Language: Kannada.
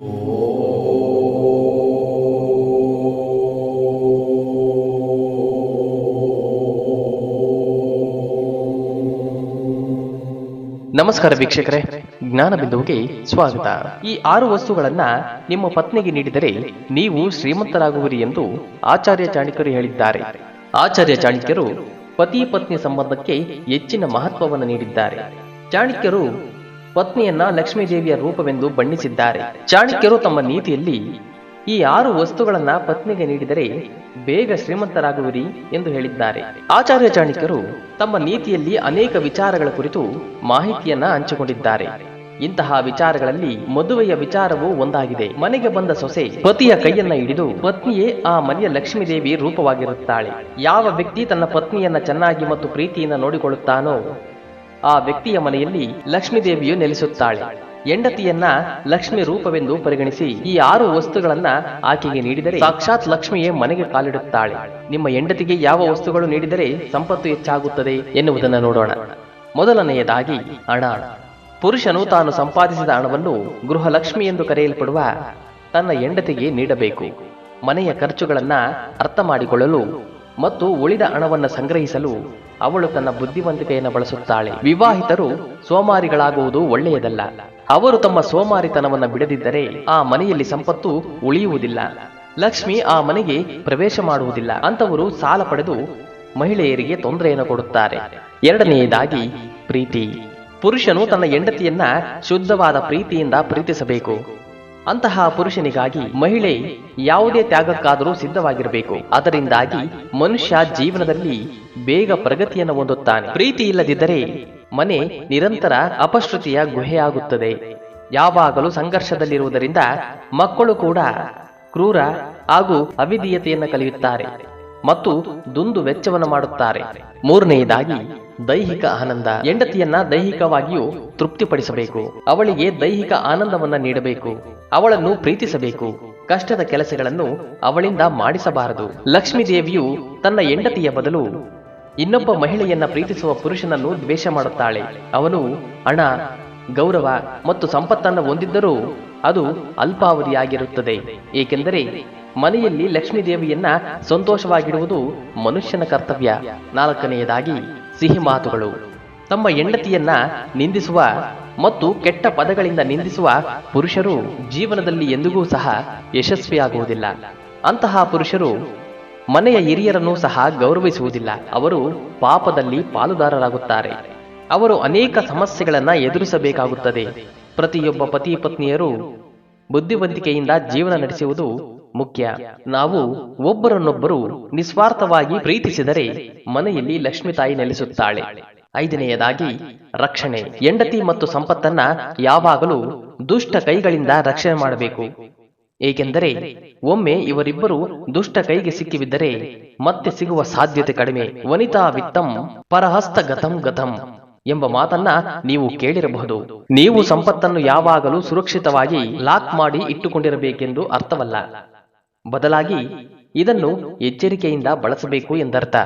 ನಮಸ್ಕಾರ ವೀಕ್ಷಕರೇ ಜ್ಞಾನ ಬಿಂದುವಿಗೆ ಸ್ವಾಗತ. ಈ ಆರು ವಸ್ತುಗಳನ್ನ ನಿಮ್ಮ ಪತ್ನಿಗೆ ನೀಡಿದರೆ ನೀವು ಶ್ರೀಮಂತರಾಗುವಿರಿ ಎಂದು ಆಚಾರ್ಯ ಚಾಣಕ್ಯರು ಹೇಳಿದ್ದಾರೆ. ಆಚಾರ್ಯ ಚಾಣಕ್ಯರು ಪತಿ ಪತ್ನಿ ಸಂಬಂಧಕ್ಕೆ ಹೆಚ್ಚಿನ ಮಹತ್ವವನ್ನು ನೀಡಿದ್ದಾರೆ. ಚಾಣಕ್ಯರು ಪತ್ನಿಯನ್ನ ಲಕ್ಷ್ಮೀದೇವಿಯ ರೂಪವೆಂದು ಬಣ್ಣಿಸಿದ್ದಾರೆ. ಚಾಣಕ್ಯರು ತಮ್ಮ ನೀತಿಯಲ್ಲಿ ಈ ಆರು ವಸ್ತುಗಳನ್ನ ಪತ್ನಿಗೆ ನೀಡಿದರೆ ಬೇಗ ಶ್ರೀಮಂತರಾಗುವಿರಿ ಎಂದು ಹೇಳಿದ್ದಾರೆ. ಆಚಾರ್ಯ ಚಾಣಕ್ಯರು ತಮ್ಮ ನೀತಿಯಲ್ಲಿ ಅನೇಕ ವಿಚಾರಗಳ ಕುರಿತು ಮಾಹಿತಿಯನ್ನ ಹಂಚಿಕೊಂಡಿದ್ದಾರೆ. ಇಂತಹ ವಿಚಾರಗಳಲ್ಲಿ ಮದುವೆಯ ವಿಚಾರವೂ ಒಂದಾಗಿದೆ. ಮನೆಗೆ ಬಂದ ಸೊಸೆ ಪತಿಯ ಕೈಯನ್ನ ಹಿಡಿದು ಪತ್ನಿಯೇ ಆ ಮನೆಯ ಲಕ್ಷ್ಮೀದೇವಿ ರೂಪವಾಗಿರುತ್ತಾಳೆ. ಯಾವ ವ್ಯಕ್ತಿ ತನ್ನ ಪತ್ನಿಯನ್ನ ಚೆನ್ನಾಗಿ ಮತ್ತು ಪ್ರೀತಿಯಿಂದ ನೋಡಿಕೊಳ್ಳುತ್ತಾನೋ ಆ ವ್ಯಕ್ತಿಯ ಮನೆಯಲ್ಲಿ ಲಕ್ಷ್ಮೀದೇವಿಯು ನೆಲೆಸುತ್ತಾಳೆ. ಹೆಂಡತಿಯನ್ನ ಲಕ್ಷ್ಮಿ ರೂಪವೆಂದು ಪರಿಗಣಿಸಿ ಈ ಆರು ವಸ್ತುಗಳನ್ನ ಆಕೆಗೆ ನೀಡಿದರೆ ಸಾಕ್ಷಾತ್ ಲಕ್ಷ್ಮಿಯೇ ಮನೆಗೆ ಕಾಲಿಡುತ್ತಾಳೆ. ನಿಮ್ಮ ಹೆಂಡತಿಗೆ ಯಾವ ವಸ್ತುಗಳು ನೀಡಿದರೆ ಸಂಪತ್ತು ಹೆಚ್ಚಾಗುತ್ತದೆ ಎನ್ನುವುದನ್ನು ನೋಡೋಣ. ಮೊದಲನೆಯದಾಗಿ ಹಣ. ಪುರುಷನು ತಾನು ಸಂಪಾದಿಸಿದ ಹಣವನ್ನು ಗೃಹಲಕ್ಷ್ಮಿ ಎಂದು ಕರೆಯಲ್ಪಡುವ ತನ್ನ ಹೆಂಡತಿಗೆ ನೀಡಬೇಕು. ಮನೆಯ ಖರ್ಚುಗಳನ್ನ ಅರ್ಥ ಮಾಡಿಕೊಳ್ಳಲು ಮತ್ತು ಉಳಿದ ಹಣವನ್ನು ಸಂಗ್ರಹಿಸಲು ಅವಳು ತನ್ನ ಬುದ್ಧಿವಂತಿಕೆಯನ್ನು ಬಳಸುತ್ತಾಳೆ. ವಿವಾಹಿತರು ಸೋಮಾರಿಗಳಾಗುವುದು ಒಳ್ಳೆಯದಲ್ಲ. ಅವರು ತಮ್ಮ ಸೋಮಾರಿತನವನ್ನು ಬಿಡದಿದ್ದರೆ ಆ ಮನೆಯಲ್ಲಿ ಸಂಪತ್ತು ಉಳಿಯುವುದಿಲ್ಲ. ಲಕ್ಷ್ಮಿ ಆ ಮನೆಗೆ ಪ್ರವೇಶ ಮಾಡುವುದಿಲ್ಲ. ಅಂತವರು ಸಾಲ ಪಡೆದು ಮಹಿಳೆಯರಿಗೆ ತೊಂದರೆಯನ್ನು ಕೊಡುತ್ತಾರೆ. ಎರಡನೆಯದಾಗಿ ಪ್ರೀತಿ. ಪುರುಷನು ತನ್ನ ಹೆಂಡತಿಯನ್ನ ಶುದ್ಧವಾದ ಪ್ರೀತಿಯಿಂದ ಪ್ರೀತಿಸಬೇಕು. ಅಂತಹ ಪುರುಷನಿಗಾಗಿ ಮಹಿಳೆ ಯಾವುದೇ ತ್ಯಾಗಕ್ಕಾದರೂ ಸಿದ್ಧವಾಗಿರಬೇಕು. ಅದರಿಂದಾಗಿ ಮನುಷ್ಯ ಜೀವನದಲ್ಲಿ ಬೇಗ ಪ್ರಗತಿಯನ್ನು ಹೊಂದುತ್ತಾನೆ. ಪ್ರೀತಿ ಇಲ್ಲದಿದ್ದರೆ ಮನೆ ನಿರಂತರ ಅಪಶ್ರುತಿಯ ಗುಹೆಯಾಗುತ್ತದೆ. ಯಾವಾಗಲೂ ಸಂಘರ್ಷದಲ್ಲಿರುವುದರಿಂದ ಮಕ್ಕಳು ಕೂಡ ಕ್ರೂರ ಹಾಗೂ ಅವಿಧೀಯತೆಯನ್ನು ಕಲಿಯುತ್ತಾರೆ. ಮತ್ತು ದುಂದು ವೆಚ್ಚವನ್ನು ಮಾಡುತ್ತಾರೆ. ಮೂರನೆಯದಾಗಿ, ದೈಹಿಕ ಆನಂದ. ಹೆಂಡತಿಯನ್ನ ದೈಹಿಕವಾಗಿಯೂ ತೃಪ್ತಿಪಡಿಸಬೇಕು. ಅವಳಿಗೆ ದೈಹಿಕ ಆನಂದವನ್ನ ನೀಡಬೇಕು. ಅವಳನ್ನು ಪ್ರೀತಿಸಬೇಕು. ಕಷ್ಟದ ಕೆಲಸಗಳನ್ನು ಅವಳಿಂದ ಮಾಡಿಸಬಾರದು. ಲಕ್ಷ್ಮೀ ದೇವಿಯು ತನ್ನ ಹೆಂಡತಿಯ ಬದಲು ಇನ್ನೊಬ್ಬ ಮಹಿಳೆಯನ್ನ ಪ್ರೀತಿಸುವ ಪುರುಷನನ್ನು ದ್ವೇಷ ಮಾಡುತ್ತಾಳೆ. ಅವನು ಹಣ, ಗೌರವ ಮತ್ತು ಸಂಪತ್ತನ್ನು ಹೊಂದಿದ್ದರೂ ಅದು ಅಲ್ಪಾವಧಿಯಾಗಿರುತ್ತದೆ. ಏಕೆಂದರೆ ಮನೆಯಲ್ಲಿ ಲಕ್ಷ್ಮೀ ದೇವಿಯನ್ನ ಸಂತೋಷವಾಗಿಡುವುದು ಮನುಷ್ಯನ ಕರ್ತವ್ಯ. ನಾಲ್ಕನೆಯದಾಗಿ ಸಿಹಿ ಮಾತುಗಳು. ತಮ್ಮ ಹೆಂಡತಿಯನ್ನ ನಿಂದಿಸುವ ಮತ್ತು ಕೆಟ್ಟ ಪದಗಳಿಂದ ನಿಂದಿಸುವ ಪುರುಷರು ಜೀವನದಲ್ಲಿ ಎಂದಿಗೂ ಸಹ ಯಶಸ್ವಿಯಾಗುವುದಿಲ್ಲ. ಅಂತಹ ಪುರುಷರು ಮನೆಯ ಹಿರಿಯರನ್ನು ಸಹ ಗೌರವಿಸುವುದಿಲ್ಲ. ಅವರು ಪಾಪದಲ್ಲಿ ಪಾಲುದಾರರಾಗುತ್ತಾರೆ. ಅವರು ಅನೇಕ ಸಮಸ್ಯೆಗಳನ್ನ ಎದುರಿಸಬೇಕಾಗುತ್ತದೆ. ಪ್ರತಿಯೊಬ್ಬ ಪತಿ ಪತ್ನಿಯರು ಬುದ್ಧಿವಂತಿಕೆಯಿಂದ ಜೀವನ ನಡೆಸುವುದು ಮುಖ್ಯ. ನಾವು ಒಬ್ಬರನ್ನೊಬ್ಬರು ನಿಸ್ವಾರ್ಥವಾಗಿ ಪ್ರೀತಿಸಿದರೆ ಮನೆಯಲ್ಲಿ ಲಕ್ಷ್ಮಿ ತಾಯಿ ನೆಲೆಸುತ್ತಾಳೆ. ಐದನೆಯದಾಗಿ, ರಕ್ಷಣೆ. ಹೆಂಡತಿ ಮತ್ತು ಸಂಪತ್ತನ್ನ ಯಾವಾಗಲೂ ದುಷ್ಟ ಕೈಗಳಿಂದ ರಕ್ಷಣೆ ಮಾಡಬೇಕು. ಏಕೆಂದರೆ, ಒಮ್ಮೆ ಇವರಿಬ್ಬರು ದುಷ್ಟ ಕೈಗೆ ಸಿಕ್ಕಿಬಿದ್ದರೆ ಮತ್ತೆ ಸಿಗುವ ಸಾಧ್ಯತೆ ಕಡಿಮೆ. ವನಿತಾ ವಿತ್ತಂ ಪರಹಸ್ತ ಗತಂ ಗತಂ. ಎಂಬ ಮಾತನ್ನ ನೀವು ಕೇಳಿರಬಹುದು. ನೀವು ಸಂಪತ್ತನ್ನು ಯಾವಾಗಲೂ ಸುರಕ್ಷಿತವಾಗಿ ಲಾಕ್ ಮಾಡಿ ಇಟ್ಟುಕೊಂಡಿರಬೇಕೆಂದು ಅರ್ಥವಲ್ಲ. ಬದಲಾಗಿ ಇದನ್ನು ಎಚ್ಚರಿಕೆಯಿಂದ ಬಳಸಬೇಕು ಎಂದರ್ಥ.